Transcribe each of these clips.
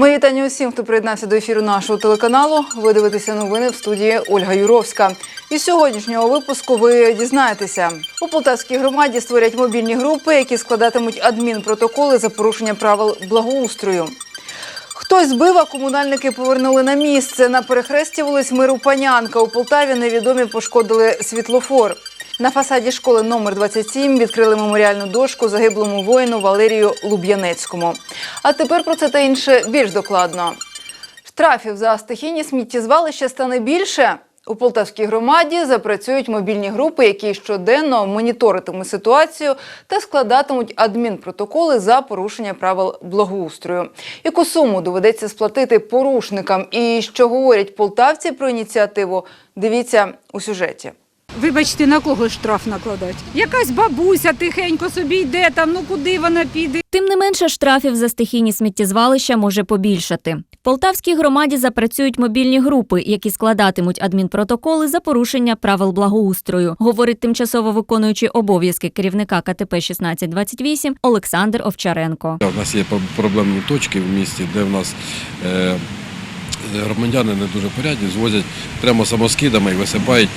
Мої вітання усім, хто приєднався до ефіру нашого телеканалу. Ви дивитеся новини в студії Ольга Юровська. Із сьогоднішнього випуску ви дізнаєтеся. У Полтавській громаді створять мобільні групи, які складатимуть адмінпротоколи за порушення правил благоустрою. Хтось збив, а комунальники повернули на місце. На перехресті вулиць Миру Панянка у Полтаві невідомі пошкодили світлофор. На фасаді школи номер 27 відкрили меморіальну дошку загиблому воїну Валерію Луб'янецькому. А тепер про це та інше більш докладно. Штрафів за стихійні сміттєзвалища стане більше. У Полтавській громаді запрацюють мобільні групи, які щоденно моніторитимуть ситуацію та складатимуть адмінпротоколи за порушення правил благоустрою. Яку суму доведеться сплатити порушникам і що говорять полтавці про ініціативу? Дивіться у сюжеті. Вибачте, на кого штраф накладати? Якась бабуся тихенько собі йде там, ну куди вона піде? Тим не менше, штрафів за стихійні сміттєзвалища може побільшати. В Полтавській громаді запрацюють мобільні групи, які складатимуть адмінпротоколи за порушення правил благоустрою, говорить тимчасово виконуючий обов'язки керівника КТП 1628 Олександр Овчаренко. У нас є пр- проблемні точки в місті, де в нас е, громадяни не дуже порядні, звозять прямо самоскидами і висипають.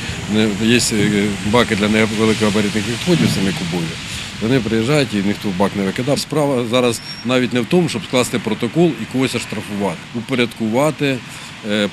Є е, баки для невеликогабаритних відходів, самі кубові. Вони приїжджають і ніхто в бак не викидав. Справа зараз навіть не в тому, щоб скласти протокол і когось оштрафувати, упорядкувати е,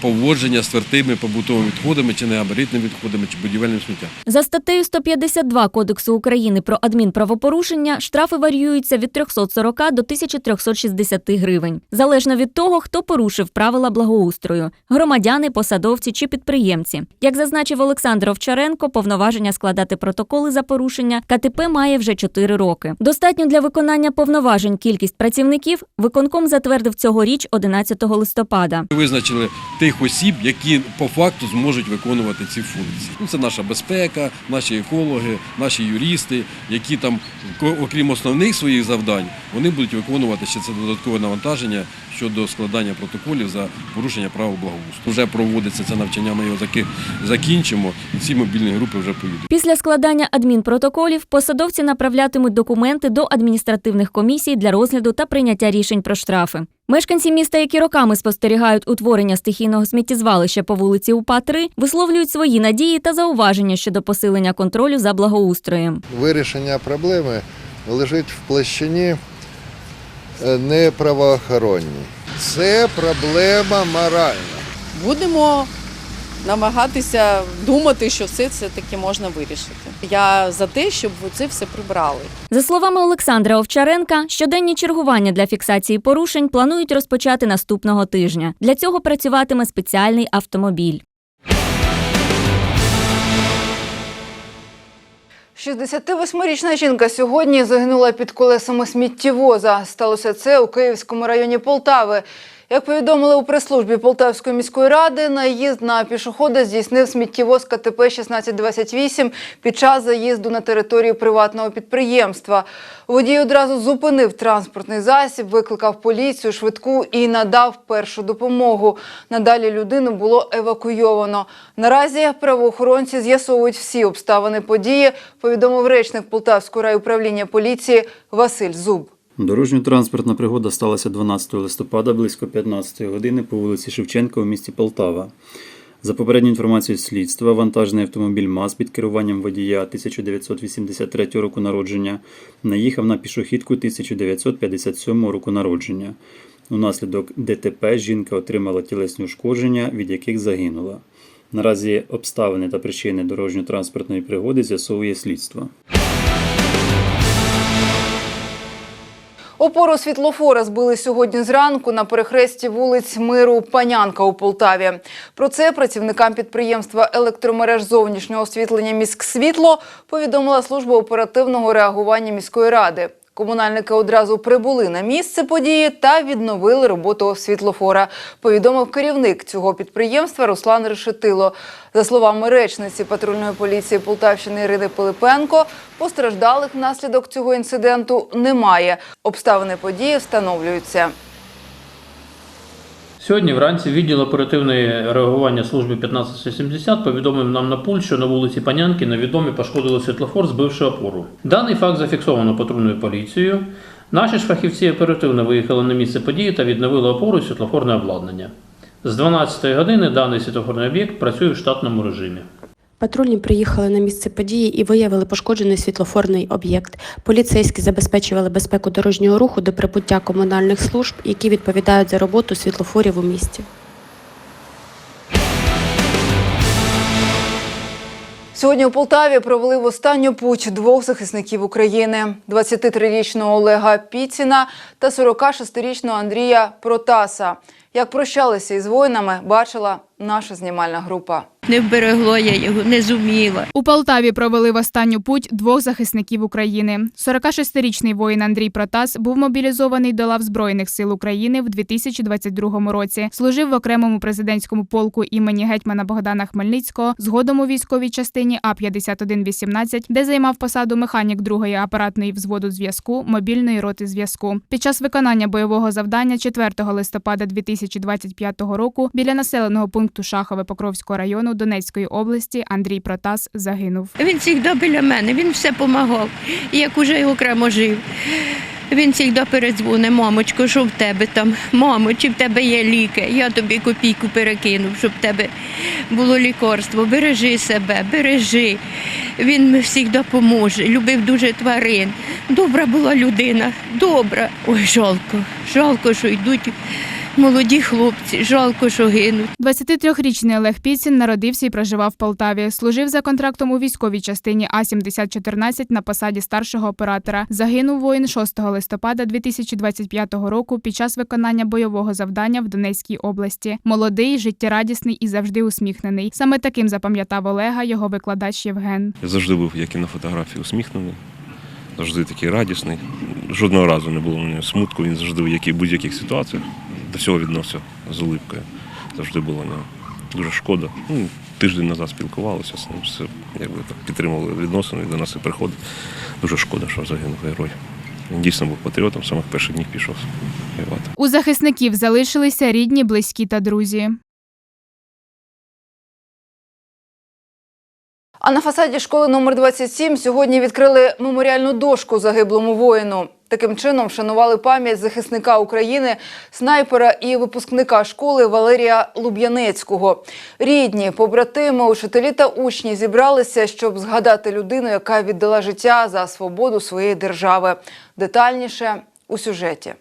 поводження з твердими побутовими відходами, чи негабаритними відходами, чи будівельним сміттям. За статтею 152 Кодексу України про адмінправопорушення штрафи варіюються від 340 до 1360 гривень, залежно від того, хто порушив правила благоустрою – громадяни, посадовці чи підприємці. Як зазначив Олександр Овчаренко, повноваження складати протоколи за порушення КТП має вже 4 роки. Достатньо для виконання повноважень кількість працівників виконком затвердив цьогоріч 11 листопада. Визначили тих осіб, які по факту зможуть виконувати ці функції. Ну, це наша безпека, наші екологи, наші юристи, які там, окрім основних своїх завдань, вони будуть виконувати ще це додаткове навантаження щодо складання протоколів за порушення правил благоустрою. Вже проводиться це навчання, ми його закінчимо, ці мобільні групи вже поїдуть. Після складання адмінпротоколів посадовці направлятимуть документи до адміністративних комісій для розгляду та прийняття рішень про штрафи. Мешканці міста, які роками спостерігають утворення стихійного сміттєзвалища по вулиці УПА 3 висловлюють свої надії та зауваження щодо посилення контролю за благоустроєм. вирішення проблеми лежить в площині неправоохоронній. не правоохоронній. Це проблема моральна. будемо намагатися думати, що все це таки можна вирішити. Я за те, щоб це все прибрали. За словами Олександра Овчаренка, щоденні чергування для фіксації порушень планують розпочати наступного тижня. Для цього працюватиме спеціальний автомобіль. 68-річна жінка сьогодні загинула під колесами сміттєвоза. Сталося це у Київському районі Полтави. Як повідомили у прес-службі Полтавської міської ради, наїзд на пішохода здійснив сміттєвоз КТП 1628 під час заїзду на територію приватного підприємства. Водій одразу зупинив транспортний засіб, викликав поліцію, швидку і надав першу допомогу. Надалі людину було евакуйовано. Наразі правоохоронці з'ясовують всі обставини події, повідомив речник Полтавського райуправління поліції Василь Зуб. Дорожньо-транспортна пригода сталася 12 листопада близько 15 години по вулиці Шевченка у місті Полтава. За попередньою інформацією слідства, вантажний автомобіль МАЗ під керуванням водія 1983 року народження наїхав на пішохідку 1957 року народження. Унаслідок ДТП жінка отримала тілесні ушкодження, від яких загинула. Наразі обставини та причини дорожньо-транспортної пригоди з'ясовує слідство. Опору світлофора збили сьогодні зранку на перехресті вулиць Миру Панянка у Полтаві. Про це працівникам підприємства електромереж зовнішнього освітлення «Міськсвітло» повідомила служба оперативного реагування міської ради. Комунальники одразу прибули на місце події та відновили роботу світлофора, повідомив керівник цього підприємства Руслан Решетило. За словами речниці патрульної поліції Полтавщини Ірини Пилипенко, постраждалих внаслідок цього інциденту немає. Обставини події встановлюються. Сьогодні вранці відділ оперативної реагування служби 1570 повідомив нам на пульт, що на вулиці Панянки невідомі пошкодили світлофор, збивши опору. Даний факт зафіксовано патрульною поліцією. Наші ж фахівці оперативно виїхали на місце події та відновили опору і світлофорне обладнання. З 12-ї години даний світлофорний об'єкт працює в штатному режимі. Патрульні приїхали на місце події і виявили пошкоджений світлофорний об'єкт. Поліцейські забезпечували безпеку дорожнього руху до прибуття комунальних служб, які відповідають за роботу світлофорів у місті. Сьогодні у Полтаві провели в останню путь двох захисників України: 23-річного Олега Піціна та 46-річного Андрія Протаса. Як прощалися із воїнами, бачила наша знімальна група. Не вберегло я його, не зуміла. У Полтаві провели в останню путь двох захисників України. 46-річний воїн Андрій Протас був мобілізований до лав Збройних сил України в 2022 році. Служив в окремому президентському полку імені гетьмана Богдана Хмельницького, згодом у військовій частині А 5118 де займав посаду механік другої апаратної взводу зв'язку мобільної роти зв'язку. Під час виконання бойового завдання 4 листопада 2025 року біля населеного пункту Шахове Покровського району Донецької області Андрій Протас загинув. Він завжди біля мене, він все допомагав. Як уже окремо жив. Він завжди передзвонить, мамочко, що в тебе там? Мамо, чи в тебе є ліки? Я тобі копійку перекинув, щоб в тебе було лікарство. Бережи себе, бережи. Він завжди допоможе. Любив дуже тварин. Добра була людина, добра. Ой, жалко, жалко, що йдуть молоді хлопці, жалко, що гинуть. 23-річний Олег Піцін народився і проживав в Полтаві. Служив за контрактом у військовій частині А-7014 на посаді старшого оператора. Загинув воїн 6 листопада 2025 року під час виконання бойового завдання в Донецькій області. Молодий, життєрадісний і завжди усміхнений. Саме таким запам'ятав Олега його викладач Євген. Я завжди був, як і на фотографії, усміхнений, завжди такий радісний. Жодного разу не було у нього смутку, він завжди в яких- будь-яких ситуаціях до всього відносив з улипкою. Завжди було нього дуже шкода. Ну, тиждень назад спілкувалися з ним, все, якби так підтримували відносини, до нас і приходить. Дуже шкода, що загинув герой. Він дійсно був патріотом, самих перших днів пішов воювати. У захисників залишилися рідні, близькі та друзі. А на фасаді школи номер 27 сьогодні відкрили меморіальну дошку загиблому воїну. Таким чином вшанували пам'ять захисника України, снайпера і випускника школи Валерія Луб'янецького. Рідні, побратими, учителі та учні зібралися, щоб згадати людину, яка віддала життя за свободу своєї держави. Детальніше у сюжеті.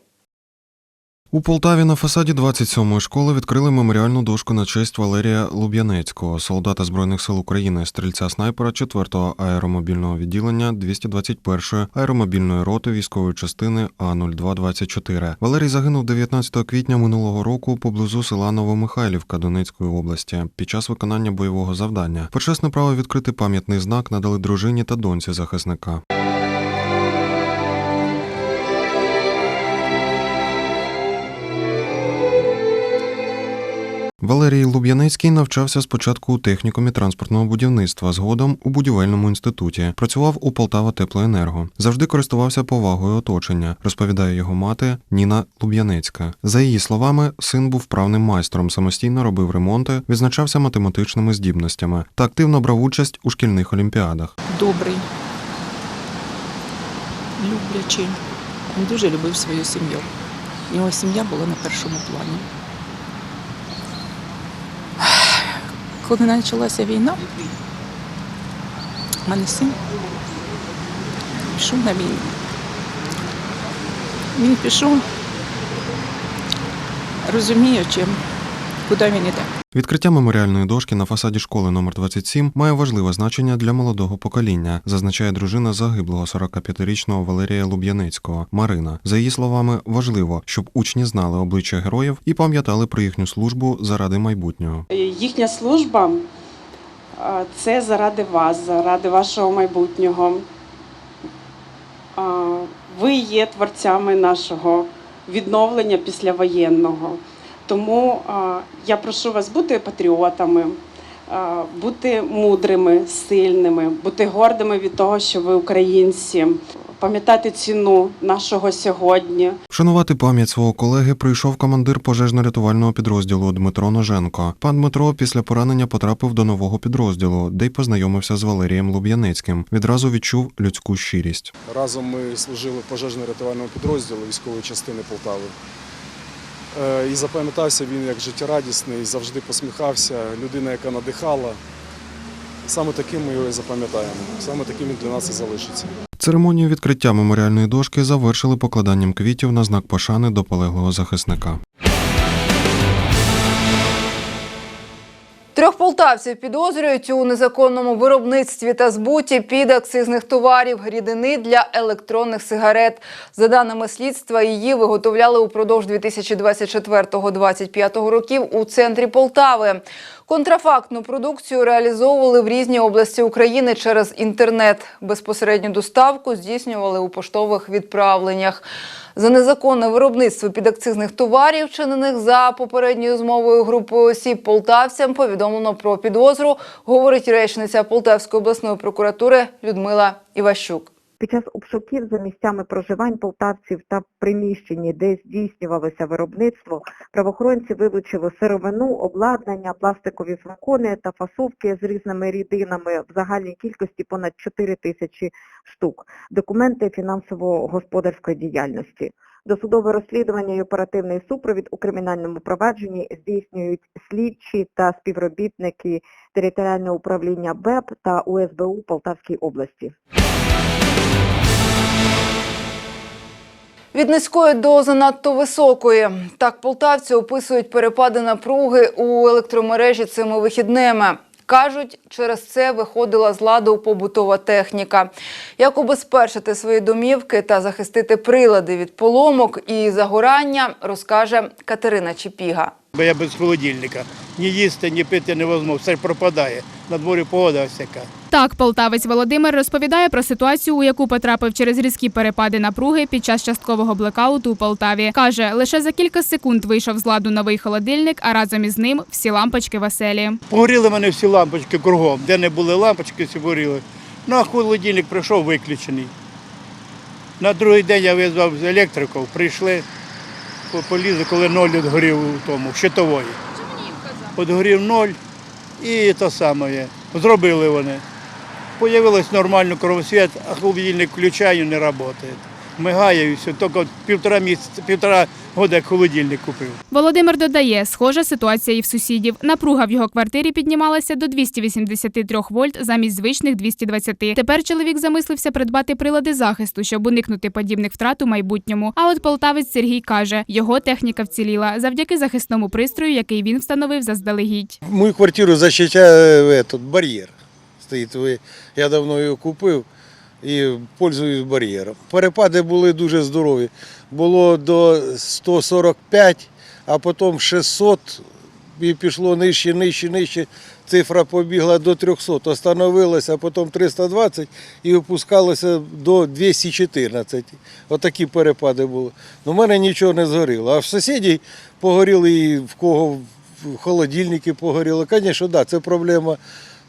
У Полтаві на фасаді 27-ї школи відкрили меморіальну дошку на честь Валерія Луб'янецького, солдата Збройних сил України, стрільця снайпера 4-го аеромобільного відділення 221-ї аеромобільної роти військової частини А0224. Валерій загинув 19 квітня минулого року поблизу села Новомихайлівка Донецької області під час виконання бойового завдання. Почесне право відкрити пам'ятний знак надали дружині та доньці захисника. Валерій Луб'янецький навчався спочатку у технікумі транспортного будівництва, згодом у будівельному інституті. Працював у Полтава Теплоенерго. Завжди користувався повагою оточення, розповідає його мати Ніна Луб'янецька. За її словами, син був вправним майстром, самостійно робив ремонти, відзначався математичними здібностями та активно брав участь у шкільних олімпіадах. добрий, люблячий. Він дуже любив свою сім'ю. Його сім'я була на першому плані. Коли почалася війна, в мене син пішов на війну. Він пішов, розуміючи, куди він іде. Відкриття меморіальної дошки на фасаді школи номер 27 має важливе значення для молодого покоління, зазначає дружина загиблого 45-річного Валерія Луб'янецького Марина. За її словами, важливо, щоб учні знали обличчя героїв і пам'ятали про їхню службу заради майбутнього. Їхня служба це заради вас, заради вашого майбутнього. Ви є творцями нашого відновлення післявоєнного. Тому я прошу вас бути патріотами, бути мудрими, сильними, бути гордими від того, що ви українці. пам'ятати ціну нашого сьогодні. Вшанувати пам'ять свого колеги прийшов командир пожежно-рятувального підрозділу Дмитро Ноженко. Пан Дмитро після поранення потрапив до нового підрозділу, де й познайомився з Валерієм Луб'янецьким. Відразу відчув людську щирість. Разом ми служили пожежно-рятувальному підрозділі військової частини Полтави. Е, І запам'ятався він як життєрадісний, завжди посміхався, людина, яка надихала. Саме таким ми його і запам'ятаємо. Саме таким він для нас і залишиться. Церемонію відкриття меморіальної дошки завершили покладанням квітів на знак пошани до полеглого захисника. Трьох полтавців підозрюють у незаконному виробництві та збуті підакцизних товарів рідини для електронних сигарет. За даними слідства, її виготовляли упродовж 2024-2025 років у центрі Полтави. Контрафактну продукцію реалізовували в різні області України через інтернет. Безпосередню доставку здійснювали у поштових відправленнях. За незаконне виробництво підакцизних товарів, вчинених за попередньою змовою групою осіб полтавцям, повідомлено про підозру, говорить речниця Полтавської обласної прокуратури Людмила Іващук. Під час обшуків за місцями проживань полтавців та приміщенні, де здійснювалося виробництво, правоохоронці вилучили сировину, обладнання, пластикові флакони та фасовки з різними рідинами в загальній кількості понад 4 тисячі штук, документи фінансово-господарської діяльності. Досудове розслідування і оперативний супровід у кримінальному провадженні здійснюють слідчі та співробітники територіального управління БЕП та УСБУ Полтавській області. Від низької до занадто високої. Так полтавці описують перепади напруги у електромережі цими вихідними. Кажуть, через це виходила з ладу побутова техніка. Як убезпечити свої домівки та захистити прилади від поломок і загорання, розкаже Катерина Чепіга. Бо я без холодильника. Ні їсти, ні пити невозможно, все пропадає. На дворі погода всяка. Так, полтавець Володимир розповідає про ситуацію, у яку потрапив через різкі перепади напруги під час часткового блекауту у Полтаві. Каже, лише за кілька секунд вийшов з ладу новий холодильник, а разом із ним всі лампочки веселі. Погоріли мене всі лампочки кругом. Де не були лампочки, всі горіли. Ну, а холодильник прийшов виключений. На другий день я визвав з електриків, прийшли, полізли, коли ноль відгорів у тому, в щитової. От горів ноль і те саме. Зробили вони. Появилось нормальний кровосвіт, а холодильник включаю, не працює. Мигає і все, тільки півтора місяця, півтора года як холодильник купив. Володимир додає, схожа ситуація і в сусідів. Напруга в його квартирі піднімалася до 283 вольт замість звичних 220. Тепер чоловік замислився придбати прилади захисту, щоб уникнути подібних втрат у майбутньому. А от полтавець Сергій каже, його техніка вціліла завдяки захисному пристрою, який він встановив заздалегідь. Мою квартиру защищає этот бар'єр. Стоїть, я давно його купив і пользуюсь бар'єром. Перепади були дуже здорові. Було до 145, а потім 600 і пішло нижче, нижче, нижче. Цифра побігла до 300, остановилася, а потім 320 і опускалося до 214. Отакі перепади були. У мене нічого не згоріло. А в сусідів погоріли і в кого в холодильники погоріли. Звісно, да, це проблема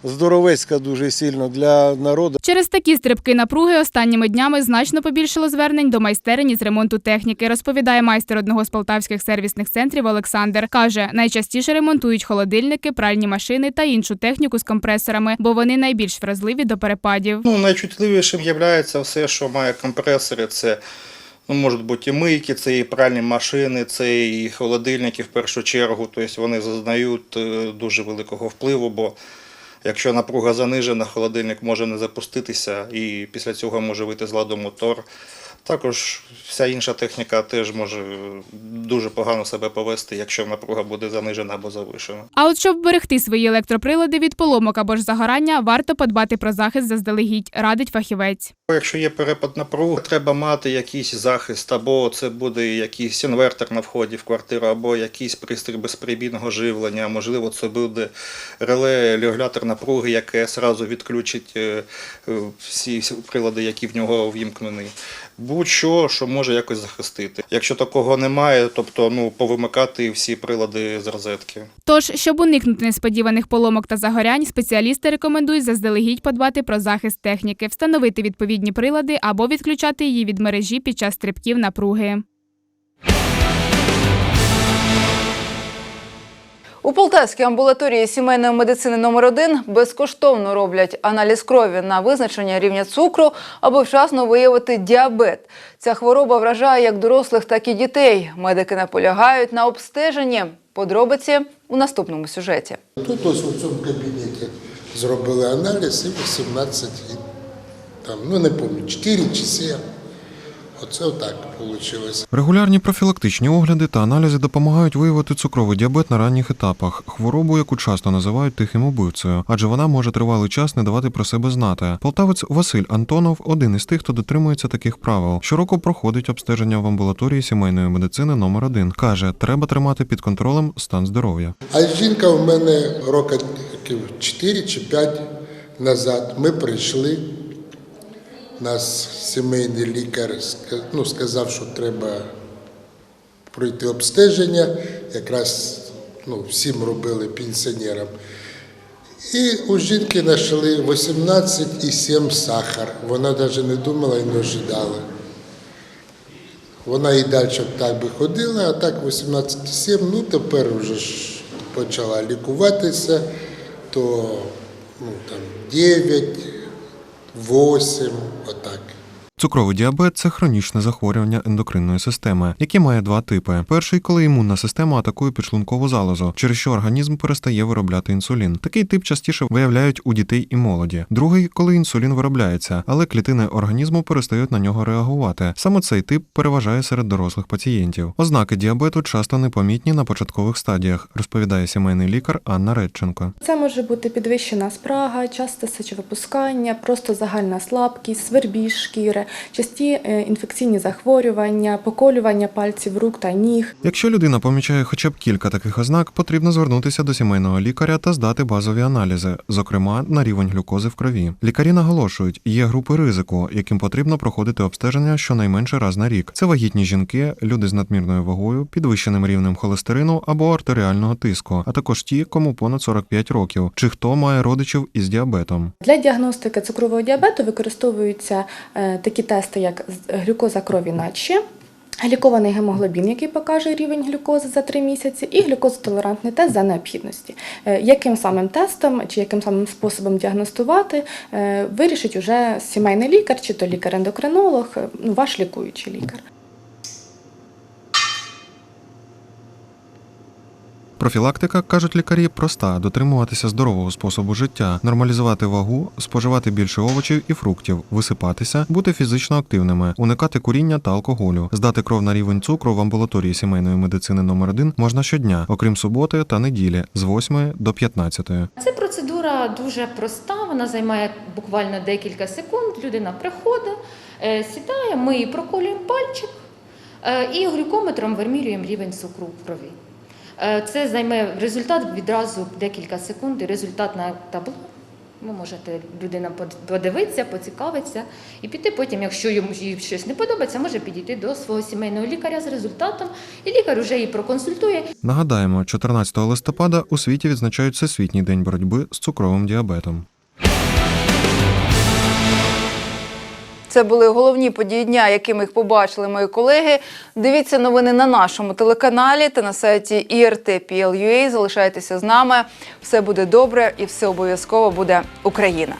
здоровецька дуже сильно для народу. Через такі стрибки напруги останніми днями значно побільшало звернень до майстерень із ремонту техніки, розповідає майстер одного з полтавських сервісних центрів Олександр. Каже, найчастіше ремонтують холодильники, пральні машини та іншу техніку з компресорами, бо вони найбільш вразливі до перепадів. Ну, найчутливішим є все, що має компресори. Це ну, можуть бути і мийки, це і пральні машини, це і холодильники в першу чергу. Тобто вони зазнають е, дуже великого впливу, бо якщо напруга занижена, холодильник може не запуститися і після цього може вийти з ладу мотор. Також вся інша техніка теж може дуже погано себе повести, якщо напруга буде занижена або завишена. А от щоб вберегти свої електроприлади від поломок або ж загорання, варто подбати про захист заздалегідь, радить фахівець. Якщо є перепад напруги, треба мати якийсь захист, або це буде якийсь інвертор на вході в квартиру, або якийсь пристрій безперебійного живлення. Можливо, це буде реле регулятор напруги, яке одразу відключить е, е, всі прилади, які в нього ввімкнені. Будь-що, що може якось захистити. Якщо такого немає, тобто ну повимикати всі прилади з розетки. Тож, щоб уникнути несподіваних поломок та загорянь, спеціалісти рекомендують заздалегідь подбати про захист техніки, встановити відповідні прилади або відключати її від мережі під час стрибків напруги. У Полтавській амбулаторії сімейної медицини номер 1 безкоштовно роблять аналіз крові на визначення рівня цукру, аби вчасно виявити діабет. Ця хвороба вражає як дорослих, так і дітей. Медики наполягають на обстеженні. Подробиці у наступному сюжеті. Тут ось у цьому кабінеті зробили аналіз і 18, і там, ну не пам'ятаю, 4 чи 7. Оце отак вийшло. Регулярні профілактичні огляди та аналізи допомагають виявити цукровий діабет на ранніх етапах, хворобу, яку часто називають тихим убивцею, адже вона може тривалий час не давати про себе знати. Полтавець Василь Антонов один із тих, хто дотримується таких правил. Щороку проходить обстеження в амбулаторії сімейної медицини номер 1 Каже, треба тримати під контролем стан здоров'я. А жінка в мене років 4 чи 5 назад. Ми прийшли. Нас сімейний лікар ну, сказав, що треба пройти обстеження. Якраз ну, всім робили пенсіонерам. І у жінки знайшли 18,7 сахар. Вона навіть не думала і не ожидала. Вона і далі так би ходила, а так 18,7, ну тепер вже ж почала лікуватися, то ну, там 9, 8, отак. Цукровий діабет це хронічне захворювання ендокринної системи, яке має два типи: перший, коли імунна система атакує підшлункову залозу, через що організм перестає виробляти інсулін. Такий тип частіше виявляють у дітей і молоді. Другий, коли інсулін виробляється, але клітини організму перестають на нього реагувати. Саме цей тип переважає серед дорослих пацієнтів. Ознаки діабету часто непомітні на початкових стадіях, розповідає сімейний лікар Анна Редченко. Це може бути підвищена спрага, часте сечовипускання, просто загальна слабкість, свербіж шкіри, часті е, інфекційні захворювання, поколювання пальців рук та ніг. Якщо людина помічає хоча б кілька таких ознак, потрібно звернутися до сімейного лікаря та здати базові аналізи, зокрема на рівень глюкози в крові. Лікарі наголошують, є групи ризику, яким потрібно проходити обстеження щонайменше раз на рік. Це вагітні жінки, люди з надмірною вагою, підвищеним рівнем холестерину або артеріального тиску, а також ті, кому понад 45 років, чи хто має родичів із діабетом. Для діагностики цукрового діабету використовуються е, такі тести, як глюкоза крові наче. Глікований гемоглобін, який покаже рівень глюкози за 3 місяці, і глюкозотолерантний тест за необхідності. Е, Яким самим тестом чи яким самим способом діагностувати, е, вирішить уже сімейний лікар, чи то лікар-ендокринолог, е, ну, ваш лікуючий лікар. Профілактика, кажуть лікарі, проста: дотримуватися здорового способу життя, нормалізувати вагу, споживати більше овочів і фруктів, висипатися, бути фізично активними, уникати куріння та алкоголю, здати кров на рівень цукру в амбулаторії сімейної медицини номер 1 можна щодня, окрім суботи та неділі, з 8 до 15. Це процедура дуже проста, вона займає буквально декілька секунд. Людина приходить, е, сідає, ми їй проколюємо пальчик е, і глюкометром вимірюємо рівень цукру в крові. Е, Це займе результат відразу декілька секунд, результат на табло. Ви можете людина под- подивитися, поцікавитися і піти потім, якщо йому щось не подобається, може підійти до свого сімейного лікаря з результатом, і лікар вже її проконсультує. Нагадаємо, 14 листопада у світі відзначають Всесвітній день боротьби з цукровим діабетом. Це були головні події дня, якими їх побачили мої колеги. Дивіться новини на нашому телеканалі та на сайті IRT.PL.UA. Залишайтеся з нами. Все буде добре і все обов'язково буде Україна.